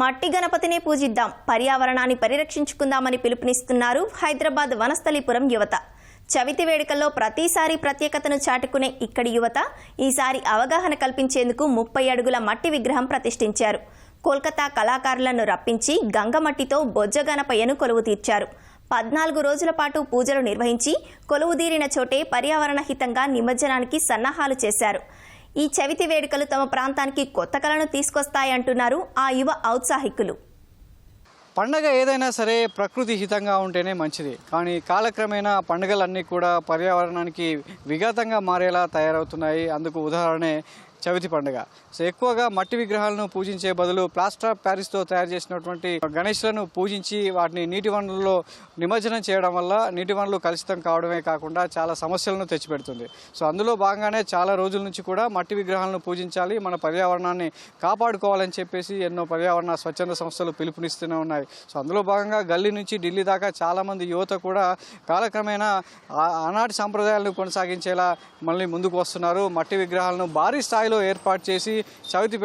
మట్టి గణపతినే పూజిద్దాం. పర్యావరణాన్ని పరిరక్షించుకుందామని పిలుపునిస్తున్నారు హైదరాబాద్ వనస్థలిపురం యువత. చవితి వేడుకల్లో ప్రతిసారి ప్రత్యేకతను చాటుకునే ఇక్కడి యువత ఈసారి అవగాహన కల్పించేందుకు ముప్పై అడుగుల మట్టి విగ్రహం ప్రతిష్ఠించారు. కోల్కతా కళాకారులను రప్పించి గంగమట్టితో బొజ్జ గణపయ్యను కొలువు తీర్చారు. పద్నాలుగు రోజుల పాటు పూజలు నిర్వహించి కొలువుదీరిన చోటే పర్యావరణ హితంగా నిమజ్జనానికి సన్నాహాలు చేశారు. ఈ చవితి వేడుకలు తమ ప్రాంతానికి కొత్త కళను తీసుకొస్తాయంటున్నారు ఆ యువ ఔత్సాహికులు. పండగ ఏదైనా సరే ప్రకృతి హితంగా ఉంటేనే మంచిది. కానీ కాలక్రమేణా పండుగలన్నీ కూడా పర్యావరణానికి విఘాతంగా మారేలా తయారవుతున్నాయి. అందుకు ఉదాహరణే చవితి పండుగ. సో ఎక్కువగా మట్టి విగ్రహాలను పూజించే బదులు ప్లాస్టర్ ఆఫ్ ప్యారిస్తో తయారు చేసినటువంటి గణేష్లను పూజించి వాటిని నీటి వనరుల్లో నిమజ్జనం చేయడం వల్ల నీటి వనరులు కలుషితం కావడమే కాకుండా చాలా సమస్యలను తెచ్చిపెడుతుంది. సో అందులో భాగంగానే చాలా రోజుల నుంచి కూడా మట్టి విగ్రహాలను పూజించాలి మన పర్యావరణాన్ని కాపాడుకోవాలని చెప్పేసి ఎన్నో పర్యావరణ స్వచ్ఛంద సంస్థలు పిలుపునిస్తూనే ఉన్నాయి. సో అందులో భాగంగా గల్లీ నుంచి ఢిల్లీ దాకా చాలామంది యువత కూడా కాలక్రమేణా ఆనాటి సాంప్రదాయాలను కొనసాగించేలా మళ్ళీ ముందుకు వస్తున్నారు. మట్టి విగ్రహాలను భారీ స్థాయిలో ఏర్పాటు చేసి చవితి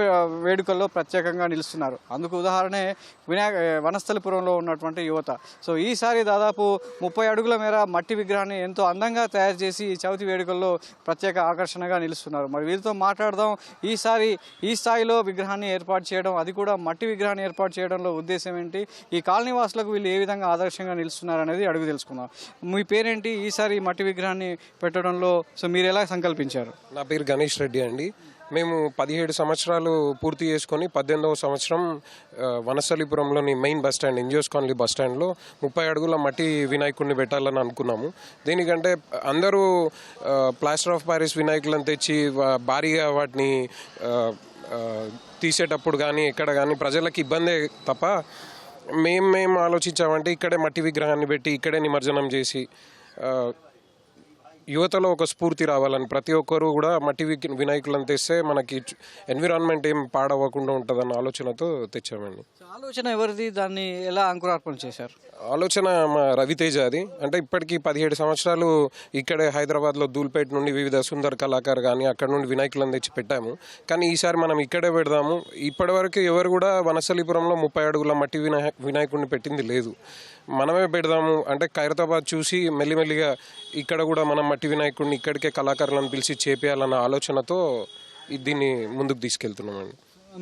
వేడుకల్లో ప్రత్యేకంగా నిలుస్తున్నారు. అందుకు ఉదాహరణే వినాయక వనస్థలిపురంలో ఉన్నటువంటి యువత. సో ఈసారి దాదాపు ముప్పై అడుగుల మేర మట్టి విగ్రహాన్ని ఎంతో అందంగా తయారు చేసి ఈ చవితి వేడుకల్లో ప్రత్యేక ఆకర్షణగా నిలుస్తున్నారు. మరి వీరితో మాట్లాడదాం. ఈసారి ఈ స్థాయిలో విగ్రహాన్ని ఏర్పాటు చేయడం అది కూడా మట్టి విగ్రహాన్ని ఏర్పాటు చేయడంలో ఉద్దేశం ఏంటి? ఈ కాలనీవాసులకు వీళ్ళు ఏ విధంగా ఆదర్శంగా నిలుస్తున్నారు అనేది అడుగు తెలుసుకుందాం. మీ పేరేంటి? ఈసారి మట్టి విగ్రహాన్ని పెట్టడంలో సో మీరు ఎలా సంకల్పించారు? నా పేరు గణేష్ రెడ్డి అండి. మేము పదిహేడు సంవత్సరాలు పూర్తి చేసుకొని పద్దెనిమిదవ సంవత్సరం వనసలిపురంలోని main bus stand NGOs colony bus స్టాండ్లో ముప్పై అడుగుల మట్టి వినాయకుడిని పెట్టాలని అనుకున్నాము. దీనికంటే అందరూ ప్లాస్టర్ ఆఫ్ ప్యారిస్ వినాయకులను తెచ్చి భారీగా వాటిని తీసేటప్పుడు కానీ ఎక్కడ కానీ ప్రజలకు ఇబ్బందే తప్ప మేము మేము ఆలోచించామంటే ఇక్కడే మట్టి విగ్రహాన్ని పెట్టి ఇక్కడే నిమజ్జనం చేసి యువతలో ఒక స్ఫూర్తి రావాలని ప్రతి ఒక్కరు కూడా మట్టి వినాయకులను తెస్తే మనకి ఎన్విరాన్మెంట్ ఏం పాడవ్వకుండా ఉంటుందన్న ఆలోచనతో తెచ్చామండి. ఆలోచన ఎవరిది? దాన్ని ఎలా అంకురార్పణ చేశారు? ఆలోచన మా రవితేజ అది. అంటే ఇప్పటికీ పదిహేడు సంవత్సరాలు ఇక్కడే హైదరాబాద్లో దూల్పేట నుండి వివిధ సుందర్ కళాకారు కానీ అక్కడ నుండి వినాయకులను తెచ్చి పెట్టాము. కానీ ఈసారి మనం ఇక్కడే పెడదాము. ఇప్పటివరకు ఎవరు కూడా వనస్థలిపురంలో ముప్పై అడుగుల మట్టి వినాయ వినాయకుడిని పెట్టింది లేదు. మనమే పెడదాము. అంటే ఖైరతాబాద్ చూసి మెల్లిమెల్లిగా ఇక్కడ కూడా మనం మట్టి వినాయకుడిని ఇక్కడికే కళాకారులను పిలిచి చేపేయాలన్న ఆలోచనతో దీన్ని ముందుకు తీసుకెళ్తున్నామండి.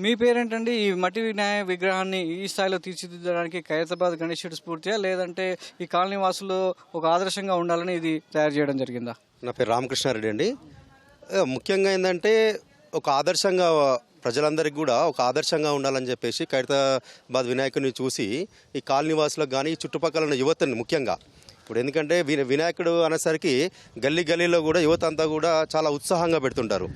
మీ పేరేంటండి? ఈ మట్టి వినాయ విగ్రహాన్ని ఈ స్థాయిలో తీర్చిదిద్దడానికి ఖైరతాబాద్ గణేశుడి స్ఫూర్తియా? లేదంటే ఈ కాలనీ వాసులు ఒక ఆదర్శంగా ఉండాలని ఇది తయారు చేయడం జరిగిందా? నా పేరు రామకృష్ణారెడ్డి అండి. ముఖ్యంగా ఏంటంటే ఒక ఆదర్శంగా ప్రజలందరికీ కూడా ఒక ఆదర్శంగా ఉండాలని చెప్పేసి ఖైరతాబాద్ వినాయకుడిని చూసి ఈ కాలనీవాసులకు కానీ చుట్టుపక్కల ఉన్న యువతని ముఖ్యంగా. ఇప్పుడు ఎందుకంటే విన వినాయకుడు అనేసరికి గల్లీ గల్లీలో కూడా యువత అంతా కూడా చాలా ఉత్సాహంగా పెడుతుంటారు.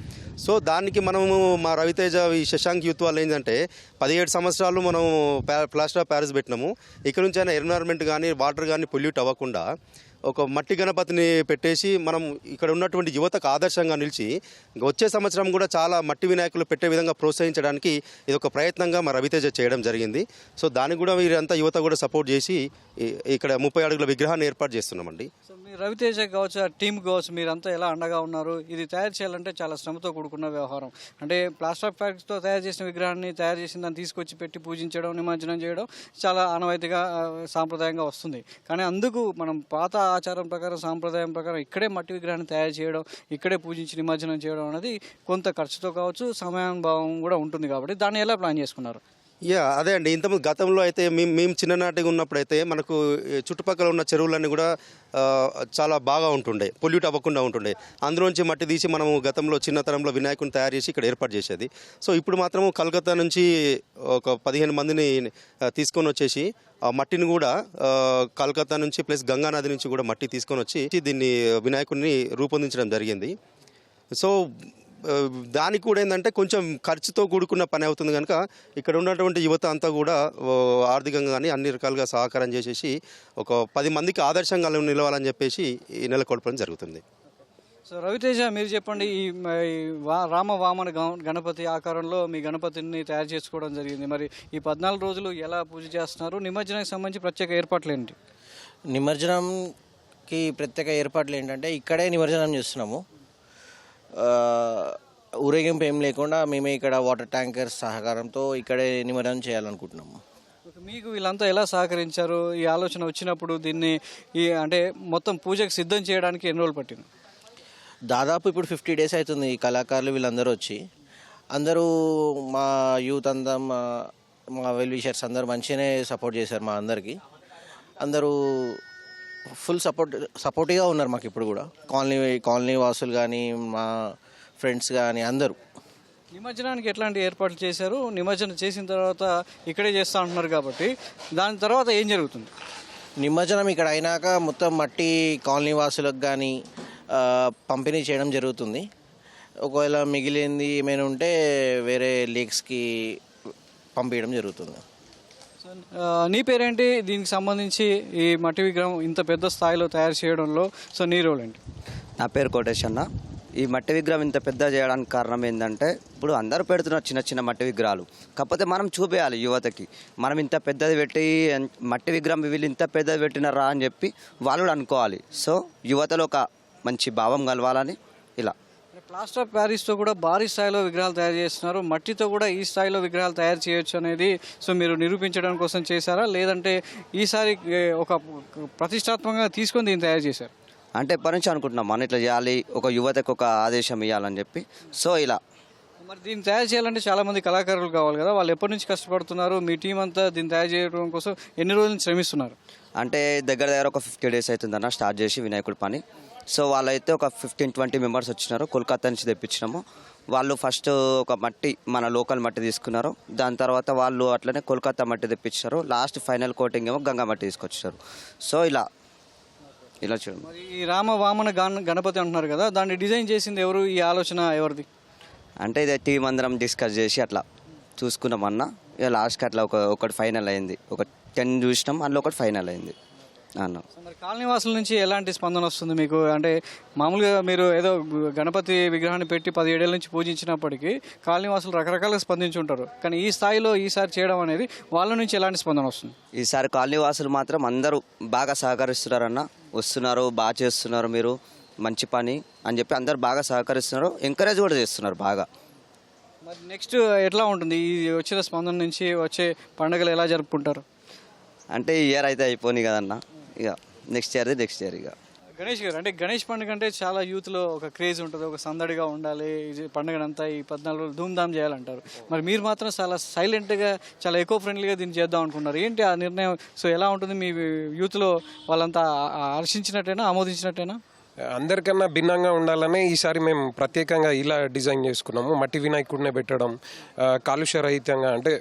సో దానికి మనము మా రవితేజ ఈ శశాంక్ యూత్ వాళ్ళు ఏంటంటే పదిహేడు సంవత్సరాలు మనం ప్లాస్టర్ ఆఫ్ ప్యారిస్ పెట్టినాము. ఇక్కడ నుంచి అయినా ఎన్విరాన్మెంట్ కానీ వాటర్ కానీ పొల్యూట్ అవ్వకుండా ఒక మట్టి గణపతిని పెట్టేసి మనం ఇక్కడ ఉన్నటువంటి యువతకు ఆదర్శంగా నిలిచి వచ్చే సంవత్సరం కూడా చాలా మట్టి వినాయకులు పెట్టే విధంగా ప్రోత్సహించడానికి ఇది ఒక ప్రయత్నంగా మా రవితేజ చేయడం జరిగింది. సో దానికి కూడా వీరంతా యువత కూడా సపోర్ట్ చేసి ఇక్కడ ముప్పై అడుగుల విగ్రహాన్ని ఏర్పాటు చేస్తున్నామండి. మీ రవితేజ కావచ్చు ఆ టీం కావచ్చు మీరంతా ఎలా అండగా ఉన్నారు? ఇది తయారు చేయాలంటే చాలా శ్రమతో కూడుకున్న వ్యవహారం. అంటే ప్లాస్టర్ ఆఫ్ ప్యాక్స్తో తయారు చేసిన విగ్రహాన్ని తయారు చేసిన దాన్ని తీసుకొచ్చి పెట్టి పూజించడం నిమజ్జనం చేయడం చాలా ఆనవాయితీగా సాంప్రదాయంగా వస్తుంది. కానీ అందుకు మనం పాత ఆచారం ప్రకారం సాంప్రదాయం ప్రకారం ఇక్కడే మట్టి విగ్రహాన్ని తయారు చేయడం ఇక్కడే పూజించి నిమజ్జనం చేయడం అనేది కొంత ఖర్చుతో కావచ్చు సమయానుభావం కూడా ఉంటుంది కాబట్టి దాన్ని ఎలా ప్లాన్ చేసుకున్నారు? యా అదే అండి. ఇంతకుముందు గతంలో అయితే మేము మేము చిన్ననాటిగా ఉన్నప్పుడైతే మనకు చుట్టుపక్కల ఉన్న చెరువులన్నీ కూడా చాలా బాగా ఉంటుండే. పొల్యూట్ అవ్వకుండా ఉంటుండే. అందులోంచి మట్టి తీసి మనము గతంలో చిన్నతనంలో వినాయకుని తయారు చేసి ఇక్కడ ఏర్పాటు చేసేది. సో ఇప్పుడు మాత్రం కలకత్తా నుంచి ఒక పదిహేను మందిని తీసుకొని వచ్చేసి ఆ మట్టిని కూడా కలకత్తా నుంచి ప్లస్ గంగా నది నుంచి కూడా మట్టి తీసుకొని వచ్చి దీన్ని వినాయకుడిని రూపొందించడం జరిగింది. సో దానికి కూడా ఏంటంటే కొంచెం ఖర్చుతో కూడుకున్న పని అవుతుంది కనుక ఇక్కడ ఉన్నటువంటి యువత అంతా కూడా ఓ, ఆర్థికంగా కానీ అన్ని రకాలుగా సహకారం చేసేసి ఒక పది మందికి ఆదర్శంగా నిలవాలని చెప్పేసి ఈ నెలకొల్పడం జరుగుతుంది. సో రవితేజ మీరు చెప్పండి ఈ రామ వామన గణ- గణపతి ఆకారంలో మీ గణపతిని తయారు చేసుకోవడం జరిగింది. మరి ఈ పద్నాలుగు రోజులు ఎలా పూజ చేస్తున్నారు? నిమజ్జనానికి సంబంధించి ప్రత్యేక ఏర్పాట్లు ఏంటి? నిమజ్జనంకి ప్రత్యేక ఏర్పాట్లు ఏంటంటే ఇక్కడే నిమజ్జనం చేస్తున్నాము. ఊరేగింపు ఏం లేకుండా మేమే ఇక్కడ వాటర్ ట్యాంకర్ సహకారంతో ఇక్కడే నిమజ్జనం చేయాలనుకుంటున్నాము. మీకు వీళ్ళంతా ఎలా సహకరించారు? ఈ ఆలోచన వచ్చినప్పుడు దీన్ని ఈ అంటే మొత్తం పూజకు సిద్ధం చేయడానికి ఎన్ని రోజులు పట్టింది? దాదాపు ఇప్పుడు ఫిఫ్టీ డేస్ అవుతుంది ఈ కళాకారులు వీళ్ళందరూ వచ్చి. అందరూ మా యూత్ అంతా మా మా వెల్ విషర్స్ అందరూ మంచిగానే సపోర్ట్ చేశారు మా అందరికీ. అందరూ ఫుల్ సపోర్ట్ సపోర్టివ్గా ఉన్నారు మాకు ఇప్పుడు కూడా. కాలనీ కాలనీ వాసులు కానీ మా ఫ్రెండ్స్ కానీ అందరూ. నిమజ్జనానికి ఎట్లాంటి ఏర్పాట్లు చేశారు? నిమజ్జనం చేసిన తర్వాత ఇక్కడే చేస్తా అంటున్నారు కాబట్టి దాని తర్వాత ఏం జరుగుతుంది? నిమజ్జనం ఇక్కడ అయినాక మొత్తం మట్టి కాలనీ వాసులకు కానీ పంపిణీ చేయడం జరుగుతుంది. ఒకవేళ మిగిలింది ఏమైనా ఉంటే వేరే లేక్స్కి పంపించడం జరుగుతుంది. నీ పేరేంటి? దీనికి సంబంధించి ఈ మట్టి విగ్రహం ఇంత పెద్ద స్థాయిలో తయారు చేయడంలో సో నీ రోల్ ఏంటి? నా పేరు కోటేష్ అన్న. ఈ మట్టి విగ్రహం ఇంత పెద్ద చేయడానికి కారణం ఏంటంటే ఇప్పుడు అందరూ పెడుతున్నారు చిన్న చిన్న మట్టి విగ్రహాలు. కాకపోతే మనం చూపేయాలి యువతకి. మనం ఇంత పెద్దది పెట్టి మట్టి విగ్రహం వీళ్ళు ఇంత పెద్దది పెట్టినారా అని చెప్పి వాళ్ళు కూడా అనుకోవాలి. సో యువతలో ఒక మంచి భావం కలవాలని ఇలా. ప్లాస్టర్ ఆఫ్ ప్యారిస్తో కూడా భారీ స్థాయిలో విగ్రహాలు తయారు చేస్తున్నారు. మట్టితో కూడా ఈ స్థాయిలో విగ్రహాలు తయారు చేయొచ్చు అనేది సో మీరు నిరూపించడం కోసం చేశారా? లేదంటే ఈసారి ఒక ప్రతిష్టాత్మకంగా తీసుకొని దీన్ని తయారు చేశారు? అంటే ఎప్పటి నుంచి అనుకుంటున్నాం. మనం ఇట్లా చేయాలి ఒక యువతకు ఒక ఆదేశం ఇవ్వాలని చెప్పి. సో ఇలా. మరి దీన్ని తయారు చేయాలంటే చాలా మంది కళాకారులు కావాలి కదా. వాళ్ళు ఎప్పటి నుంచి కష్టపడుతున్నారు? మీ టీం అంతా దీన్ని తయారు చేయడం కోసం ఎన్ని రోజుల శ్రమిస్తున్నారు? అంటే దగ్గర దగ్గర ఒక ఫిఫ్టీ డేస్ అవుతుందన్న స్టార్ట్ చేసి వినాయకుడి పని. సో వాళ్ళైతే ఒక ఫిఫ్టీన్ ట్వంటీ మెంబర్స్ వచ్చినారు. కోల్కతా నుంచి తెప్పించినాము. వాళ్ళు ఫస్ట్ ఒక మట్టి మన లోకల్ మట్టి తీసుకున్నారు. దాని తర్వాత వాళ్ళు అట్లనే కోల్కతా మట్టి తెప్పించారు. లాస్ట్ ఫైనల్ కోటింగ్ ఏమో గంగా మట్టి తీసుకొచ్చారు. సో ఇలా ఇలా చూడండి. ఈ రామ వామన గణ గణపతి అంటున్నారు కదా దాన్ని డిజైన్ చేసింది ఎవరు? ఈ ఆలోచన ఎవరిది? అంటే ఇదే టీం అందరం డిస్కస్ చేసి అట్లా చూసుకున్నాం అన్న. ఇక లాస్ట్కి అట్లా ఒక ఒకటి ఫైనల్ అయింది. ఒక టెన్ చూసినాం అందులో ఒకటి ఫైనల్ అయింది. అన్న మరి కాలనీ వాసుల నుంచి ఎలాంటి స్పందన వస్తుంది మీకు? అంటే మామూలుగా మీరు ఏదో గణపతి విగ్రహాన్ని పెట్టి పదిహేడేళ్ళ నుంచి పూజించినప్పటికీ కాలనీ వాసులు రకరకాలుగా స్పందించి ఉంటారు కానీ ఈ స్థాయిలో ఈసారి చేయడం అనేది వాళ్ళ నుంచి ఎలాంటి స్పందన వస్తుంది? ఈసారి కాలనీ వాసులు మాత్రం అందరూ బాగా సహకరిస్తున్నారన్న వస్తున్నారు బాగా చేస్తున్నారు మీరు మంచి పని అని చెప్పి అందరు బాగా సహకరిస్తున్నారు ఎంకరేజ్ కూడా చేస్తున్నారు బాగా. మరి నెక్స్ట్ ఎట్లా ఉంటుంది? ఈ వచ్చిన స్పందన నుంచి వచ్చే పండుగలు ఎలా జరుపుకుంటారు? అంటే ఈ ఇయర్ అయితే అయిపోయి కదన్న. ఇక నెక్స్ట్ ఇయర్ది నెక్స్ట్ ఇయర్ ఇక. గణేష్ గారు అంటే గణేష్ పండుగ అంటే చాలా యూత్లో ఒక క్రేజ్ ఉంటుంది ఒక సందడిగా ఉండాలి ఇది పండుగనంతా ఈ పద్నాలుగు రోజులు ధూమ్ధామ్ చేయాలంటారు. మరి మీరు మాత్రం చాలా సైలెంట్గా చాలా ఎకో ఫ్రెండ్లీగా దీన్ని చేద్దాం అనుకున్నారు. ఏంటి ఆ నిర్ణయం? సో ఎలా ఉంటుంది మీ యూత్లో వాళ్ళంతా ఆ- హర్షించినట్టేనా ఆమోదించినట్టేనా? అందరికన్నా భిన్నంగా ఉండాలనే ఈసారి మేము ప్రత్యేకంగా ఇలా డిజైన్ చేసుకున్నాము. మట్టి వినాయకుడినే పెట్టడం కాలుష్య రహితంగా అంటే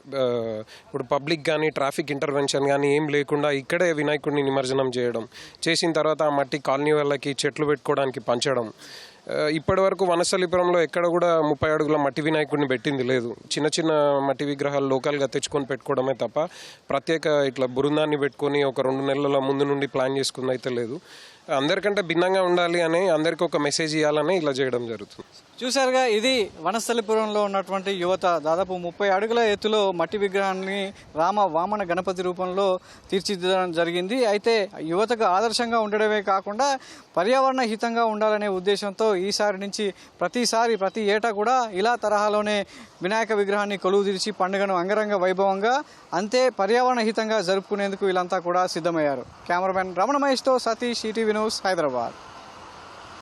ఇప్పుడు పబ్లిక్ కానీ ట్రాఫిక్ ఇంటర్వెన్షన్ కానీ ఏం లేకుండా ఇక్కడే వినాయకుడిని నిమజ్జనం చేయడం చేసిన తర్వాత ఆ మట్టి కాలనీ వాళ్ళకి చెట్లు పెట్టుకోవడానికి పంచడం. ఇప్పటి వరకు వనస్థలిపురంలో ఎక్కడ కూడా ముప్పై అడుగుల మట్టి వినాయకుడిని పెట్టింది లేదు. చిన్న చిన్న మట్టి విగ్రహాలు లోకల్గా తెచ్చుకొని పెట్టుకోవడమే తప్ప ప్రత్యేక ఇట్లా బృందాన్ని పెట్టుకొని ఒక రెండు నెలల ముందు నుండి ప్లాన్ చేసుకుంది అయితే లేదు. అందరికంటే భిన్నంగా ఉండాలి అని అందరికీ ఒక మెసేజ్ ఇవ్వాలని ఇలా చేయడం జరుగుతుంది. చూశారుగా ఇది వనస్థలిపురంలో ఉన్నటువంటి యువత దాదాపు ముప్పై అడుగుల ఎత్తులో మట్టి విగ్రహాన్ని రామ వామన గణపతి రూపంలో తీర్చిదిద్దడం జరిగింది. అయితే యువతకు ఆదర్శంగా ఉండడమే కాకుండా పర్యావరణ హితంగా ఉండాలనే ఉద్దేశంతో ఈసారి నుంచి ప్రతిసారి ప్రతి ఏటా కూడా ఇలా తరహాలోనే వినాయక విగ్రహాన్ని కొలువు తీర్చి పండుగను అంగరంగ వైభవంగా అంతే పర్యావరణ హితంగా జరుపుకునేందుకు వీళ్ళంతా కూడా సిద్ధమయ్యారు. కెమెరామెన్ రమణ మహేష్తో సతీష్ ఈటీవీ న్యూస్ హైదరాబాద్